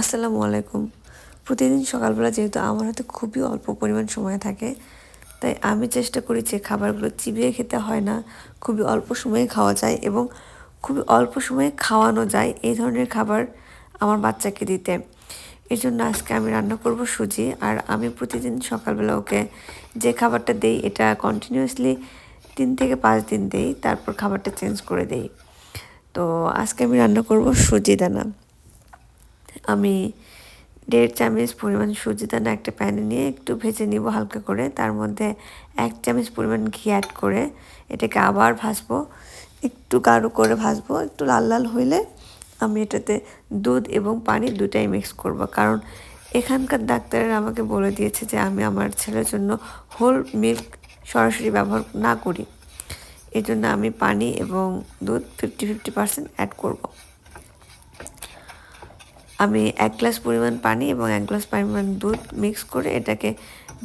আসসালামু আলাইকুম। প্রতিদিন সকালবেলা যেহেতু আমার হাতে খুবই অল্প পরিমাণ সময় থাকে, তাই আমি চেষ্টা করি যে খাবারগুলো চিবিয়ে খেতে হয় না, খুবই অল্প সময়ে খাওয়া যায় এবং খুবই অল্প সময়ে খাওয়ানো যায় এই ধরনের খাবার আমার বাচ্চাকে দিতে। এই জন্য আজকে আমি রান্না করব সুজি আর আমি প্রতিদিন সকালবেলা ওকে যে খাবারটা দেই এটা কন্টিনিউয়াসলি তিন থেকে পাঁচ দিন দেই, তারপর খাবারটা চেঞ্জ করে দেই। তো আজকে আমি রান্না করব সুজি দানা। আমি দেড় চামচ পরিমাণ সুজি দানা একটা প্যানে নিয়ে একটু ভেজে নিব হালকা করে। তার মধ্যে এক চামচ পরিমাণ ঘি অ্যাড করে এটাকে আবার ভাজবো। একটু গাঢ় করে ভাজবো। একটু লাল লাল হইলে আমি এটাতে দুধ এবং পানি দুটাই মিক্স করব। কারণ এখানকার ডাক্তারের আমাকে বলে দিয়েছে যে আমি আমার ছেলের জন্য হোল মিল্ক সরাসরি ব্যবহার না করি। এই জন্য আমি পানি এবং দুধ ফিফটি ফিফটি পার্সেন্ট অ্যাড করব। আমি এক গ্লাস পরিমাণ পানি এবং এক গ্লাস পরিমাণ দুধ মিক্স করে এটাকে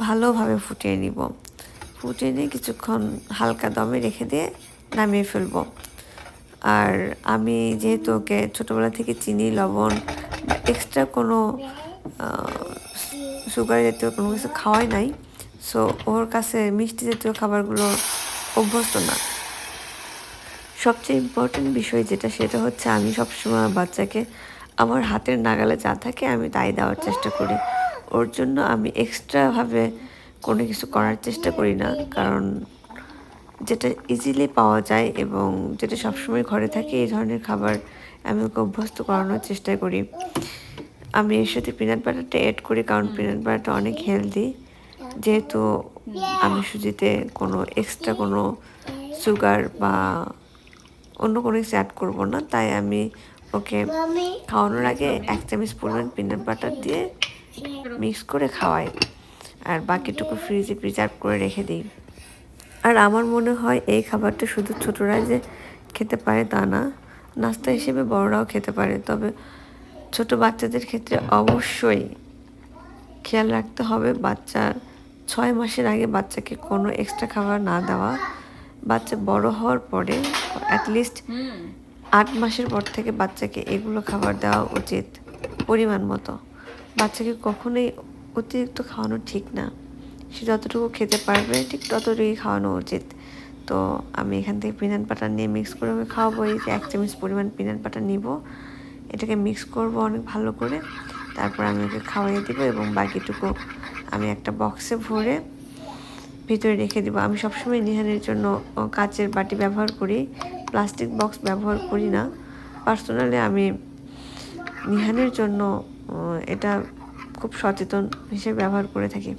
ভালোভাবে ফুটিয়ে নিব। ফুটিয়ে নিয়ে কিছুক্ষণ হালকা দমে রেখে দিয়ে নামিয়ে ফেলব। আর আমি যেহেতু ওকে ছোটোবেলা থেকে চিনি, লবণ এক্সট্রা কোনো সুগার জাতীয় কোনো কিছু খাওয়াই নাই। সো ওর কাছে মিষ্টি জাতীয় খাবারগুলো অভ্যস্ত না। সবচেয়ে ইম্পর্টেন্ট বিষয় যেটা, সেটা হচ্ছে আমি সবসময় বাচ্চাকে আমার হাতের নাগালে যা থাকে আমি তাই দেওয়ার চেষ্টা করি। ওর জন্য আমি এক্সট্রাভাবে কোনো কিছু করার চেষ্টা করি না। কারণ যেটা ইজিলি পাওয়া যায় এবং যেটা সবসময় ঘরে থাকে এই ধরনের খাবার আমি ওকে অভ্যস্ত করানোর চেষ্টা করি। আমি এর সাথে পিনাট বাটারটা অ্যাড করি কারণ পিনাট বাটারটা অনেক হেলদি যেহেতু আমি সুজিতে কোনো এক্সট্রা কোনো সুগার বা অন্য কোনো কিছু অ্যাড করব না তাই আমি ওকে খাওয়ানোর আগে এক চামচ পরিমাণ পিনাট বাটার দিয়ে মিক্স করে খাওয়াই। আর বাকিটুকু ফ্রিজে প্রিজার্ভ করে রেখে দিই। আর আমার মনে হয় এই খাবারটা শুধু ছোটরা যে খেতে পারে তা না নাস্তা হিসেবে বড়রাও খেতে পারে। তবে ছোট বাচ্চাদের ক্ষেত্রে অবশ্যই খেয়াল রাখতে হবে বাচ্চা ছয় মাসের আগে বাচ্চাকে কোনো এক্সট্রা খাবার না দেওয়া। বাচ্চা বড় হওয়ার পরে অ্যাটলিস্ট আট মাসের পর থেকে বাচ্চাকে এগুলো খাবার দেওয়া উচিত, পরিমাণ মতো। বাচ্চাকে কখনোই অতিরিক্ত খাওয়ানো ঠিক না। সে যতটুকু খেতে পারবে, ঠিক ততটুকুই খাওয়ানো উচিত। তো আমি এখান থেকে পিনাট বাটার নিয়ে মিক্স করে আমি খাওয়াবো। এই যে এক চামচ পরিমাণ পিনাট বাটার নিব। এটাকে মিক্স করব অনেক ভালো করে। তারপর আমি ওকে খাওয়াইয়ে দেবো এবং বাকিটুকু আমি একটা বক্সে ভরে ভিতরে রেখে দেবো। আমি সবসময় নিহানের জন্য কাচের বাটি ব্যবহার করি। প্লাস্টিক বক্স ব্যবহার করি না। পার্সোনালি আমি নিহানের জন্য এটা খুব সচেতন হিসেবে ব্যবহার করে থাকি।